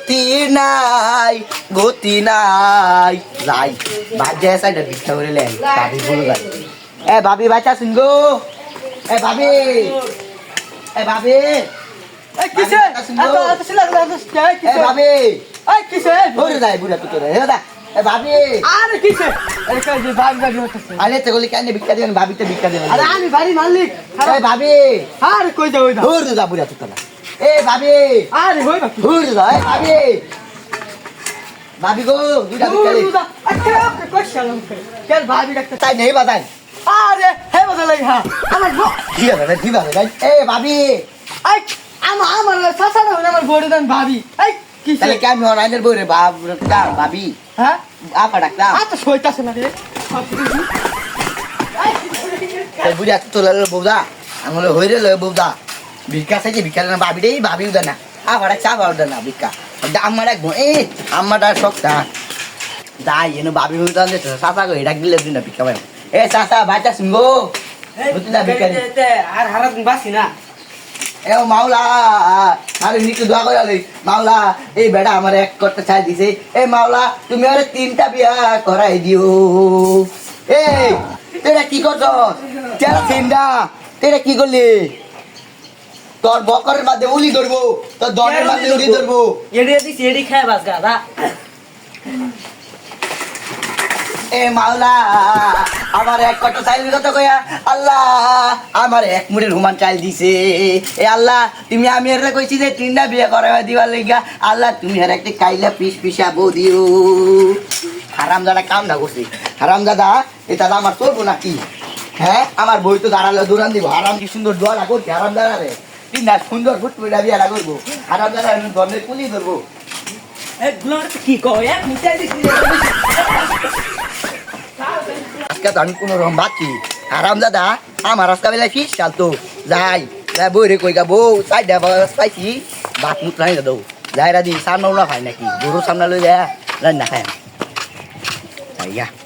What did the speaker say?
গতি নাই গতি নাই। যাই বাজে সাইডে ভিক্ষা করে লেন ভাবি বলে যাই এ ভাবি বাচ্চা শুনগো এ ভাবি এ ভাবি এই কিসে? এত এত সিলা এ কিসে? ভাবি এই কিসে? বলে যাই বুড়া তুই রে হে দা এ ভাবি আরে কিসে? এই কাজ ভাগ ভাগ হচ্ছে আরে তো বলি কেন ভিক্ষা দেবেন ভাবিতে ভিক্ষা দেবেন আরে আমি বাড়ি মালিক। এ ভাবি আরে কই যাও না দূর যা বুড়া তুই এ ভাবি। আরে হই বাকি দূর যা এ ভাবি। ভাবি গো দুইটা দুদা আরে ওকে কোশ্চেন আমাকে? কেন ভাবি ডাক্তার তাই নেই বাজাই। আরে হে বদল লাগা হ্যাঁ। আমার গো কি হবে কি হবে এ ভাবি। এই আমার আমার সাসা না আমার বড় দেন ভাবি। এই কিসে তাহলে কেমন অনলাইনের বই রে বাপ ডাক্তার ভাবি? হ্যাঁ? আপা ডাক্তার আ তো সইতাছে না রে। তাই বুঝা তোলা বৌদা আমার হইরে লয় বৌদা ভিক্ষা চাইছে ভিক্ষা না ভাবি রে ভাবি উদা না। আপা ডাক চা পাউডার না ভিক্ষা। আমার এক এ আমারটা শখটা যাই এনে ভাবি উদা দে চাচা গো এটা দিলে দিন ভিক্ষা পাই এ চাচা বাচ্চা শুনগো বুঝলি ভিক্ষা দে। আর হারা বাসি না। এ মাওলা আরে নিকু দোয়া করে আলে মাওলা এই বেটা আমার এক করতে চাই দিছে। এ মাওলা তুমি আরে তিনটা বিয়া করাই দিও। এই তেরা কি করছ? তেরা তিনটা তেরা কি করলি? তোর বকরের মধ্যে উলি ধরবো তোর দনের মধ্যে উলি ধরবো? এড়ি দিছি এড়ি খায় বাস গাদা এ মাওলা আমার এক কটা চাইল কত কয়া আল্লাহ আমার এক মুড়ের হুমান চাইল দিছে। এ আল্লাহ তুমি আমি এর কইছি যে তিনটা বিয়ে করাইবা দিবার লাগিয়া আল্লাহ তুমি আর একটা কাইলা পিস পিসাবো দিও। হারাম দাদা কাম না করছি। হারাম দাদা এ দাদা আমার চলবো নাকি হ্যাঁ আমার বই তো দাঁড়ালে দৌড়ান দিব। হারাম কি সুন্দর দোয়ালা করছি হারাম দাদা রে? তিনটা সুন্দর ফুট ফুটা বিয়ালা করব। হারাম দাদা ধর্মের কুলি ধরবো। কি কয় আজকে তো আমি কোনো রকম বাকি আরাম দাদা আমার আজকে বেলায় ফিস চালতো যাই যাই বই রে কই গা বউ চাই দেব পাইছি। ভাত মুখ নাই দাদু। যাই রাদি সামনাও না খাই নাকি? গরু সামনা লই যায় রান্না খায়। যাই